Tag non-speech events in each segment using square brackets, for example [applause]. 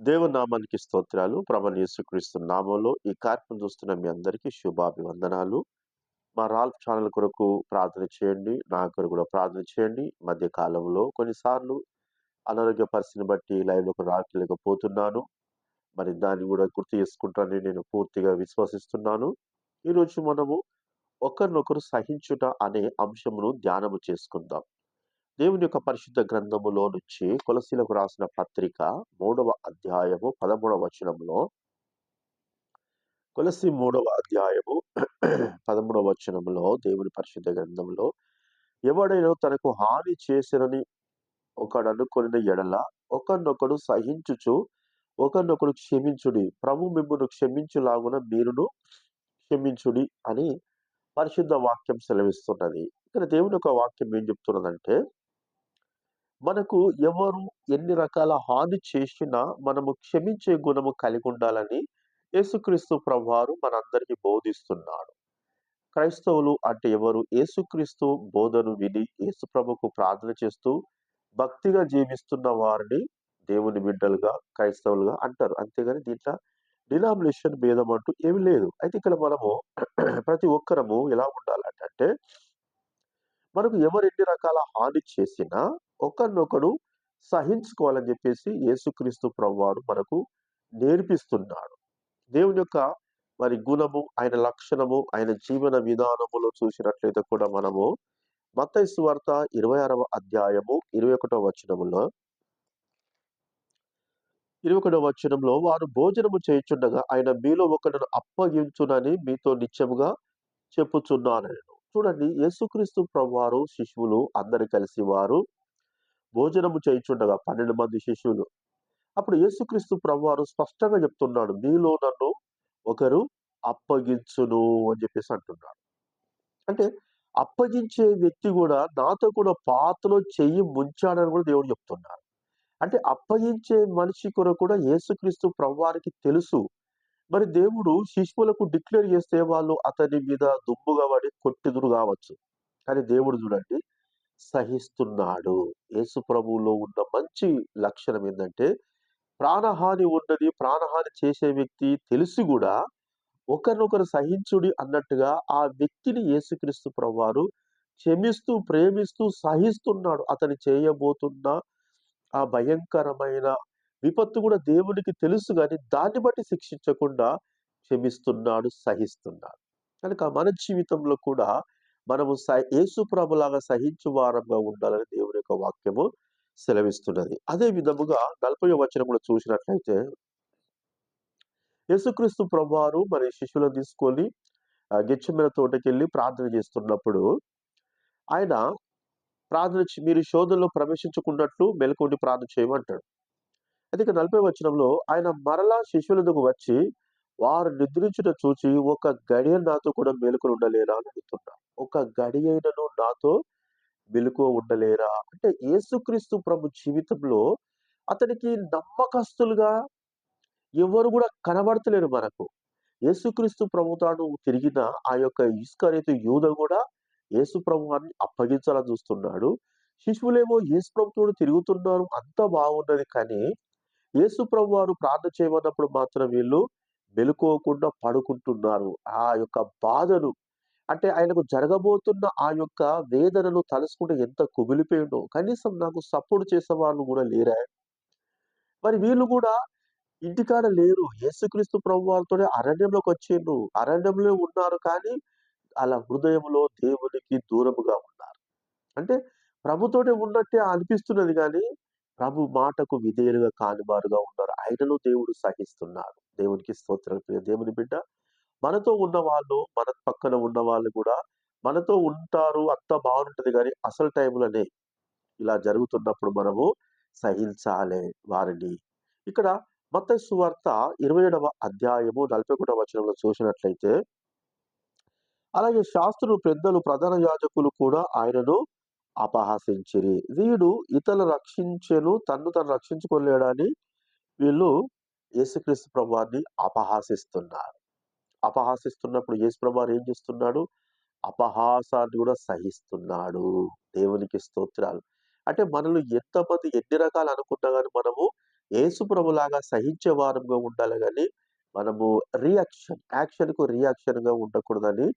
దేవునామానికి స్తోత్రాలు. ప్రభు యేసుక్రీస్తు నామంలో ఈ కార్యక్రమం చూస్తున్న మీ అందరికీ శుభాభివందనాలు. మా రాల్ఫ్ ఛానల్ కొరకు ప్రార్థన చేయండి. నా కొరకు కూడా ప్రార్థన చేయండి. మధ్య కాలంలో కొన్నిసార్లు అనారోగ్య పరిస్థితిని బట్టి లైవ్లోకి రాకలేకపోతున్నాను మరి దాన్ని కూడా గుర్తు చేసుకుంటానని నేను పూర్తిగా విశ్వసిస్తున్నాను. ఈరోజు మనము ఒకరినొకరు సహించుట అనే అంశమును ధ్యానము చేసుకుందాం. దేవుని యొక్క పరిశుద్ధ గ్రంథములో నుంచి కొలసీలకు రాసిన పత్రిక మూడవ అధ్యాయము పదమూడవ వచనంలో కొలసి మూడవ అధ్యాయము [clears throat] పదమూడవ వచనంలో దేవుని పరిశుద్ధ గ్రంథంలో ఎవడైనా తనకు హాని చేసినని ఒకడనుకొనిన ఎడల ఒకరినొకడు సహించుచు ఒకరినొకడు క్షమించుడి. ప్రభు మిమ్మును క్షమించులాగున మీరును క్షమించుడి అని పరిశుద్ధ వాక్యం సెలవిస్తున్నది. ఇక్కడ దేవుని యొక్క వాక్యం ఏం చెప్తున్నదంటే మనకు ఎవరు ఎన్ని రకాల హాని చేసినా మనము క్షమించే గుణము కలిగి ఉండాలని యేసుక్రీస్తు ప్రభువారు మనందరికీ బోధిస్తున్నాడు. క్రైస్తవులు అంటే ఎవరు? యేసుక్రీస్తు బోధను విని యేసు ప్రభుకు ప్రార్థన చేస్తూ భక్తిగా జీవిస్తున్న వారిని దేవుని బిడ్డలుగా క్రైస్తవులుగా అంటారు. అంతేగాని దీంట్లో డినామినేషన్ భేదం అంటూ ఏమి లేదు. అయితే ఇక్కడ మనము [clears throat] ప్రతి ఒక్కరము ఎలా ఉండాలంటే మనకు ఎవరు ఎన్ని రకాల హాని చేసినా ఒకరినొకడు సహించుకోవాలని చెప్పేసి యేసుక్రీస్తు ప్రభువారు మనకు నేర్పిస్తున్నాడు. దేవుని యొక్క మరి గుణము ఆయన లక్షణము ఆయన జీవన విధానములో చూసినట్లయితే కూడా మనము మత్తయి వార్త ఇరవై ఆరవ అధ్యాయము ఇరవై ఒకటవ వచనములో ఇరవై ఒకటవ వచనంలో వారు భోజనము చేయుచుండగా ఆయన మీలో ఒకరిని అప్పగించునని మీతో నిత్యముగా చెప్పుచున్నాను చూడండి యేసుక్రీస్తు ప్రభువారు శిశువులు అందరు కలిసి వారు భోజనము చేయించుండగా పన్నెండు మంది శిశువులు అప్పుడు యేసుక్రీస్తు ప్రభువారు స్పష్టంగా చెప్తున్నాడు మీలో నన్ను ఒకరు అప్పగించును అని చెప్పేసి అంటున్నాడు. అంటే అప్పగించే వ్యక్తి కూడా నాతో కూడా పాతలో చెయ్యి ముంచాడని కూడా దేవుడు చెప్తున్నాడు. అంటే అప్పగించే మనిషి కొరకు కూడా యేసుక్రీస్తు ప్రభువారికి తెలుసు. మరి దేవుడు శిశువులకు డిక్లేర్ చేస్తే వాళ్ళు అతని మీద దుమ్ముగా పడి కొట్టిదురు కావచ్చు. కానీ దేవుడు చూడండి సహిస్తున్నాడు. యేసు ప్రభువులో ఉన్న మంచి లక్షణం ఏంటంటే ప్రాణహాని ఉన్నది ప్రాణహాని చేసే వ్యక్తి తెలిసి కూడా ఒకరినొకరు సహించుడి అన్నట్టుగా ఆ వ్యక్తిని యేసుక్రీస్తు ప్రభువారు క్షమిస్తూ ప్రేమిస్తూ సహిస్తున్నాడు. అతని చేయబోతున్న ఆ భయంకరమైన విపత్తు కూడా దేవునికి తెలుసు కానీ దాన్ని బట్టి శిక్షించకుండా క్షమిస్తున్నాడు సహిస్తున్నాడు. కనుక మన జీవితంలో కూడా మనము స యేసు ప్రభులాగా సహించు వారంగా ఉండాలని దేవుని యొక్క వాక్యము సెలవిస్తున్నది. అదే విధముగా నలభై వచనం కూడా చూసినట్లయితే యేసుక్రీస్తు ప్రభువారు మరి శిష్యులను తీసుకొని గిచ్చమైన తోటకి వెళ్ళి ప్రార్థన చేస్తున్నప్పుడు ఆయన ప్రార్థన మీరు శోధనలో ప్రవేశించుకున్నట్లు మెలకొని ప్రార్థన చేయమంటాడు. అయితే ఇక నలభై వచనంలో ఆయన మరలా శిష్యులకు వచ్చి వారు నిద్రించుట చూచి ఒక గడియ నాతో కూడా మేలుకొని ఉండలేరా అని అడుగుతున్నా ఒక గడి అయినను నాతో మెలుకు ఉండలేరా? అంటే యేసుక్రీస్తు ప్రభు జీవితంలో అతనికి నమ్మకస్తులుగా ఎవరు కూడా కనబడతలేరు మనకు. యేసుక్రీస్తు ప్రభు తాను తిరిగిన ఆ యొక్క ఇసుక రైతు యూధ కూడా యేసు ప్రభువాన్ని అప్పగించాలని చూస్తున్నాడు. శిశువులేమో యేసు ప్రభుత్వం తిరుగుతున్నారు అంత బాగున్నది కానీ యేసు ప్రభు వారు ప్రార్థన చేయమన్నప్పుడు మాత్రం వీళ్ళు మెలుకోకుండా పడుకుంటున్నారు. ఆ యొక్క బాధను అంటే ఆయనకు జరగబోతున్న ఆ యొక్క వేదనను తలుసుకుంటే ఎంత కుమిలిపోయిండో కనీసం నాకు సపోర్ట్ చేసే వాళ్ళు కూడా లేరా? మరి వీళ్ళు కూడా ఇంటికాడ లేరు. యేసుక్రీస్తు ప్రభువారితోనే అరణ్యంలోకి వచ్చిండ్రు. అరణ్యంలో ఉన్నారు కానీ అలా హృదయంలో దేవునికి దూరముగా ఉన్నారు. అంటే ప్రభుతోటే ఉన్నట్టే అనిపిస్తున్నది కానీ ప్రభు మాటకు విధేయులుగా కానివారుగా ఉన్నారు. ఆయనను దేవుడు సహిస్తున్నారు దేవునికి స్తోత్రం. దేవుని బిడ్డ మనతో ఉన్న వాళ్ళు మన పక్కన ఉన్న వాళ్ళు కూడా మనతో ఉంటారు. అంత బాగుంటుంది కానీ అసలు టైంలోనే ఇలా జరుగుతున్నప్పుడు మనము సహించాలి వారిని. ఇక్కడ మత సువార్త ఇరవై ఏడవ అధ్యాయము నలభై ఒకటవ వచనంలో చూసినట్లయితే అలాగే శాస్త్రులు పెద్దలు ప్రధాన యాజకులు కూడా ఆయనను అపహాసించిరి. వీడు ఇతరులు రక్షించెను తన్ను తను రక్షించుకోలేడని వీళ్ళు యేసుక్రీస్తు ప్రభువాన్ని అపహాసిస్తున్నారు. అపహాసిస్తున్నప్పుడు యేసు ప్రభువారు ఏం చేస్తున్నాడు? అపహాసాన్ని కూడా సహిస్తున్నాడు. దేవునికి స్తోత్రాలు. అంటే మనలో ఎంతమంది ఎన్ని రకాలు అనుకున్నా కానీ మనము యేసు ప్రభులాగా సహించే వారంగా ఉండాలి కానీ మనము రియాక్షన్ యాక్షన్‌కు రియాక్షన్‌గా ఉండకూడదని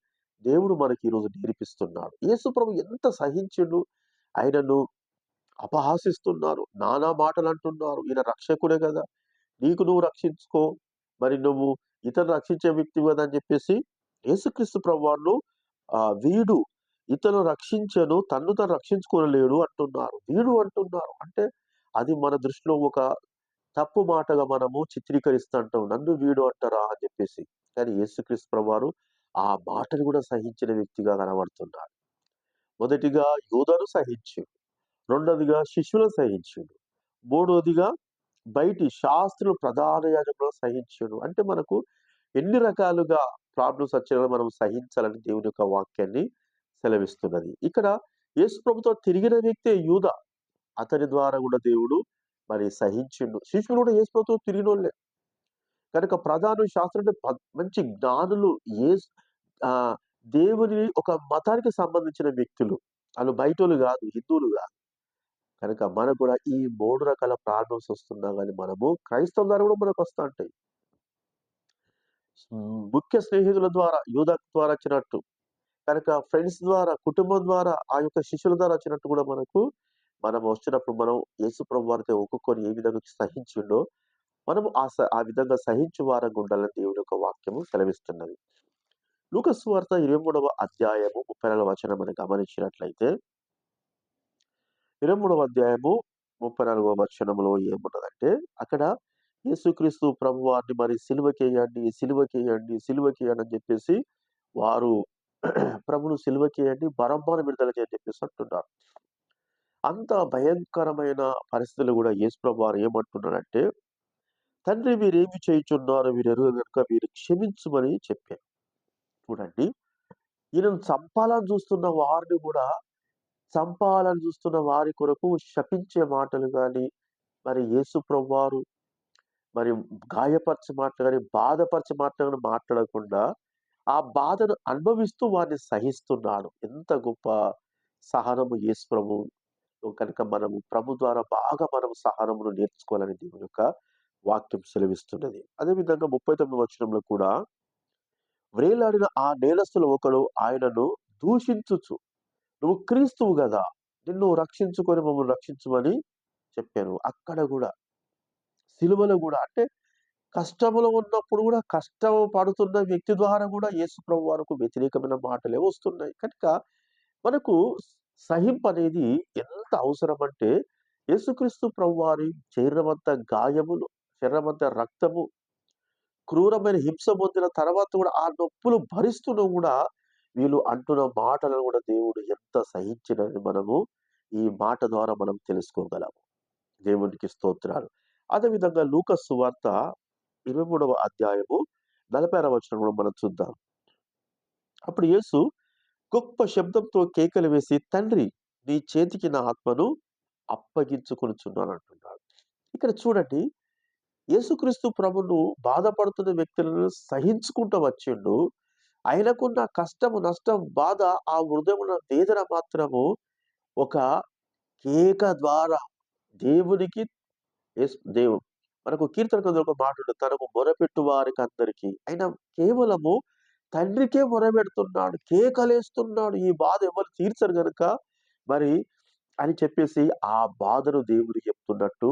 దేవుడు మనకి ఈరోజు నేర్పిస్తున్నాడు. యేసు ప్రభు ఎంత సహించిండు. ఆయనను అపహాసిస్తున్నారు. నానా మాటలు అంటున్నారు ఈయన రక్షకుడే కదా నీకు నువ్వు రక్షించుకో. మరి నువ్వు ఇతను రక్షించే వ్యక్తి కదా అని చెప్పేసి యేసుక్రీస్తు ప్రభువాను వీడు ఇతను రక్షించను తన్ను తను రక్షించుకోలేడు అంటున్నారు. వీడు అంటున్నారు. అంటే అది మన దృష్టిలో ఒక తప్పు మాటగా మనము చిత్రీకరిస్తుంటాం. నన్ను వీడు అంటారా అని చెప్పేసి కానీ యేసుక్రీస్తు ప్రభువారు ఆ మాటను కూడా సహించిన వ్యక్తిగా కనబడుతున్నాడు. మొదటిగా యూదను సహించిండు. రెండవదిగా శిష్యులను సహించిండు. మూడవదిగా బయటి శాస్త్రులు, ప్రధాన యాజకులను సహించిండు. అంటే మనకు ఎన్ని రకాలుగా ప్రాబ్లమ్స్ వచ్చినా మనం సహించాలని దేవుని యొక్క వాక్యాన్ని సెలవిస్తున్నది. ఇక్కడ యేసు ప్రభుత్వం తిరిగిన వ్యక్తే యూద. అతని ద్వారా కూడా దేవుడు మరి సహించిండు. శిష్యులు కూడా యేసు ప్రభుతో తిరిగినోళ్ళే. కనుక ప్రధాన శాస్త్రుడు మంచి జ్ఞానులు. ఏ దేవుని ఒక మతానికి సంబంధించిన వ్యక్తులు. వాళ్ళు బయటోళ్ళు కాదు హిందువులు కాదు కనుక మనకు కూడా ఈ మూడు రకాల ప్రాబ్లమ్స్ వస్తున్నా కానీ మనము క్రైస్తవుల ద్వారా కూడా మనకు వస్తూ ఉంటాయి ముఖ్య స్నేహితుల ద్వారా యూద ద్వారా వచ్చినట్టు. కనుక ఫ్రెండ్స్ ద్వారా, కుటుంబం ద్వారా, ఆ యొక్క శిష్యుల ద్వారా వచ్చినట్టు కూడా మనకు మనం వచ్చినప్పుడు మనం యేసు ప్రభు వారితో ఒక్కొక్కరు ఏ విధంగా సహించిండో, మనము ఆ స ఆ విధంగా సహించు వారంగా ఉండాలని దేవుని యొక్క వాక్యము సెలవిస్తున్నది. లూకా సువార్త 23వ అధ్యాయము 34వ వచనం మనం గమనించినట్లయితే 23వ అధ్యాయము 34వ వచనంలో ఏమున్నదంటే, అక్కడ యేసుక్రీస్తు ప్రభువారిని మరి సిలువకేయండి, సిలువకేయండి, సిలువకేయండి అని చెప్పేసి వారు ప్రభును సిలువకేయండి, బరబ్బను విడుదల చేయని చెప్పేసి అంటున్నారు. అంత భయంకరమైన పరిస్థితులు కూడా యేసు ప్రభువారు ఏమంటున్నారంటే, తండ్రి వీరేమి చేయుచున్నారో వీరు ఎరుగు కనుక వీరు క్షమించుమని చెప్పారు. చూడండి. ఈయనను చంపాలని చూస్తున్న వారిని కూడా చంపాలని చూస్తున్న వారి కొరకు శపించే మాటలు కానీ మరి యేసు ప్రభువారు మరి గాయపరిచే మాటలు కానీ బాధపరిచే మాటలు కానీ మాట్లాడకుండా, ఆ బాధను అనుభవిస్తూ వారిని సహిస్తున్నాడు. ఎంత గొప్ప సహనము యేసు ప్రభు కనుక మనము ప్రభు ద్వారా బాగా మనం సహనమును నేర్చుకోవాలని దేవుని యొక్క వాక్యం సెలవిస్తున్నది. అదే విధంగా 39వ వచనంలో కూడా వ్రేలాడిన ఆ నేలస్తుల ఒకడు ఆయనను దూషించుచు, "నువ్వు క్రీస్తువు కదా నిన్ను రక్షించుకొని మమ్మల్ని రక్షించమని" చెప్పాను. అక్కడ కూడా సిలువలో కూడా అంటే కష్టములు ఉన్నప్పుడు కూడా కష్టం పడుతున్న వ్యక్తి ద్వారా కూడా యేసు ప్రభు వారికి వ్యతిరేకమైన మాటలే వస్తున్నాయి. కనుక మనకు సహింపు అనేది ఎంత అవసరం అంటే యేసుక్రీస్తు ప్రభువారి శరీరమంతా గాయములు, శరీరమంతా రక్తము, క్రూరమైన హింస పొందిన తర్వాత కూడా ఆ నొప్పులు భరిస్తూను కూడా వీళ్ళు అంటున్న మాటలను కూడా దేవుడు ఎంత సహించినని మనము ఈ మాట ద్వారా మనం తెలుసుకోగలము. దేవునికి స్తోత్రాలు. అదే విధంగా లూకా సువార్త 23వ అధ్యాయము 46వ వచనం కూడా మనం చూద్దాం. అప్పుడు యేసు గొప్ప శబ్దంతో కేకలు వేసి, "తండ్రి నీ చేతికి నా ఆత్మను అప్పగించుకొనుచున్నాను" అంటున్నాడు. ఇక్కడ చూడండి యేసుక్రీస్తు ప్రభును బాధపడుతున్న వ్యక్తులను సహించుకుంటూ వచ్చిండు. ఆయనకున్న కష్టము, నష్టం, బాధ, ఆ హృదయమున వేదన మాత్రము ఒక కేక ద్వారా దేవునికి దేవుడు మనకు కీర్తన గ్రంథంలో ఒక మాట తనకు మొరపెట్టు అందరికీ ఆయన కేవలము తండ్రికే మొరపెడుతున్నాడు. కేకలేస్తున్నాడు. ఈ బాధ ఎవరు తీర్చరు గనుక మరి అని చెప్పేసి ఆ బాధను దేవుడికి చెప్తున్నట్టు,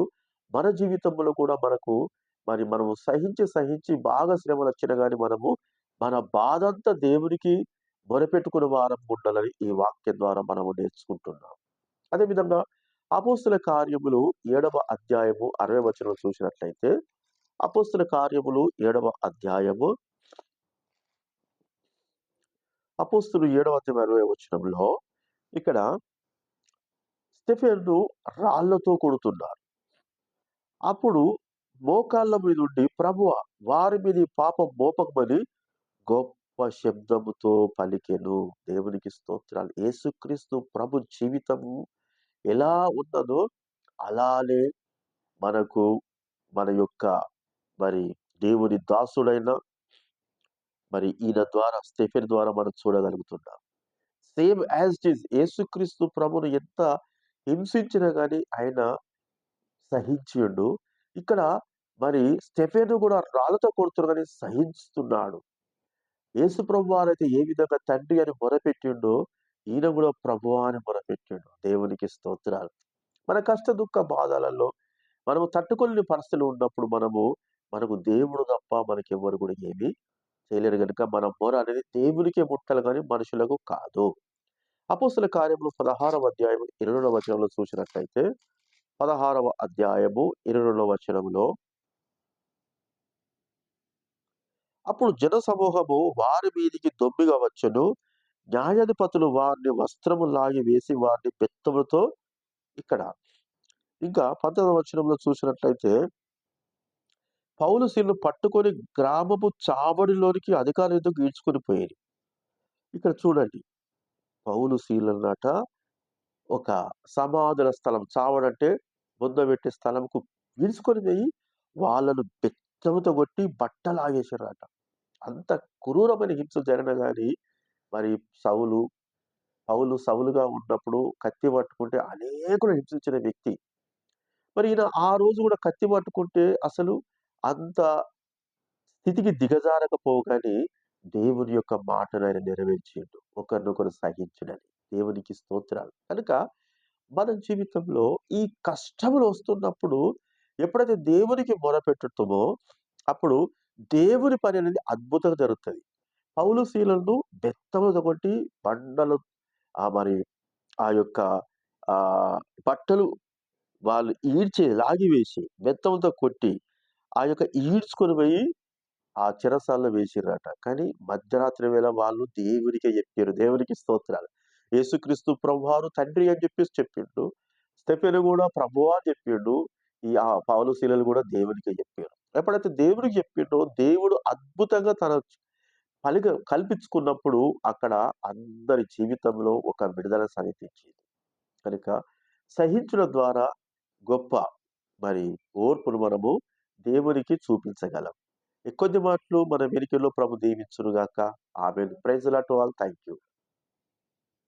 మన జీవితంలో కూడా మనకు మరి మనము సహించి, సహించి బాగా శ్రమలు వచ్చిన కానీ మనము మన బాధంతా దేవునికి మొరపెట్టుకున్న వారం ఉండాలని ఈ వాక్యం ద్వారా మనము నేర్చుకుంటున్నాం. అదేవిధంగా అపోస్తుల కార్యములు ఏడవ అధ్యాయము 60వ వచనం చూసినట్లయితే, అపోస్తుల కార్యములు ఏడవ అధ్యాయము అపోస్తులు ఏడవ అధ్యాయం 60వ వచనంలో ఇక్కడ స్టెఫెన్ను రాళ్ళతో కొడుతున్నారు. అప్పుడు మోకాళ్ళ మీదుండి, ప్రభువ వారి మీద పాపం మోపకమని" గొప్ప శబ్దముతో పలికెను. దేవునికి స్తోత్రాలు. యేసుక్రీస్తు ప్రభు జీవితము ఎలా ఉన్నదో అలానే మనకు మన యొక్క మరి దేవుని దాసుడైన మరి ఈయన ద్వారా స్టెఫెన్ ద్వారా మనం చూడగలుగుతున్నాం. సేమ్ యాజ్ ఇట్ ఈజ్ యేసుక్రీస్తు ప్రభును ఎంత హింసించినా కానీ ఆయన సహించిండు. ఇక్కడ మరి స్టెఫెను కూడా రాళ్ళతో కొడుతురు కానీ సహిస్తున్నాడు. యేసు ప్రభువారైతే ఏ విధంగా తండ్రి అని మొరపెట్టిండో, ఈయన కూడా ప్రభు అని మొరపెట్టిండు. దేవునికి స్తోత్రాలు. మన కష్ట దుఃఖ బాధలలో మనము తట్టుకోలేని పరిస్థితులు ఉన్నప్పుడు మనము మనకు దేవుడు తప్ప మనకెవ్వరు కూడా ఏమీ చేయలేరు కనుక మన మొర అనేది దేవునికే ముట్టాలి కానీ మనుషులకు కాదు. అపోసుల కార్యములు 16వ అధ్యాయం 22వ వచనంలో చూసినట్లయితే 16వ అధ్యాయము 22వ వచనంలో అప్పుడు జనసమూహము వారి మీదికి దొమ్మిగా వచ్చను న్యాయాధిపతులు వారిని వస్త్రము లాగి వేసి వారిని బెత్తములతో ఇక్కడ ఇంకా 19వ వచనంలో చూసినట్లయితే పౌలు సీలను పట్టుకొని గ్రామపు చావడిలోనికి అధికారులతో యుద్ధకు పోయేది. ఇక్కడ చూడండి. పౌలు సీలనట ఒక సమాధుల స్థలం చావడంటే బొందబెట్టే స్థలంకు విరుచుకొని పోయి వాళ్ళను బెచ్చముతో కొట్టి బట్టలాగేసిర్రట. అంత క్రూరమైన హింస జరిగినా కానీ మరి సవులు పౌలు సవులుగా ఉన్నప్పుడు కత్తి పట్టుకుంటే అనేకులు హింసించిన వ్యక్తి. మరి ఈయన ఆ రోజు కూడా కత్తి పట్టుకుంటే అసలు అంత స్థితికి దిగజారకపోగానే దేవుని యొక్క మాటను ఆయన నెరవేర్చిండు. ఒకరినొకరు సహించడని దేవునికి స్తోత్రాలు. కనుక మన జీవితంలో ఈ కష్టములు వస్తున్నప్పుడు ఎప్పుడైతే దేవునికి మొరపెట్టుతామో అప్పుడు దేవుని పని అనేది అద్భుతంగా జరుగుతుంది పౌలు శీలను బెత్తములు కొట్టి బండలు మరి ఆ యొక్క ఆ బట్టలు వాళ్ళు ఈడ్చి లాగివేసి బెత్తంతో కొట్టి ఆ యొక్క ఈడ్చుకొని పోయి ఆ చిరసాల్లో వేసిర్రట. కానీ మధ్యరాత్రి వేళ వాళ్ళు దేవునికే చెప్పారు దేవునికి స్తోత్రాలు. యేసుక్రీస్తు ప్రభువారు తండ్రి అని చెప్పేసి చెప్పిండు. స్టెఫెను కూడా ప్రభువా అని చెప్పిండు. ఈ ఆ పౌలు కూడా దేవునికి చెప్పారు. ఎప్పుడైతే దేవుడికి చెప్పిండో దేవుడు అద్భుతంగా తన పలిక కల్పించుకున్నప్పుడు అక్కడ అందరి జీవితంలో ఒక విడుదల సమితించింది కనుక సహించడం ద్వారా గొప్ప మరి ఓర్పును మనము దేవునికి చూపించగలం. కొద్ది మాటలు మన వెనుకలో ప్రభు దీవించును ఆమె ప్రైజ్ లాట్ వాళ్ళు థ్యాంక్ ఆల్. యూ.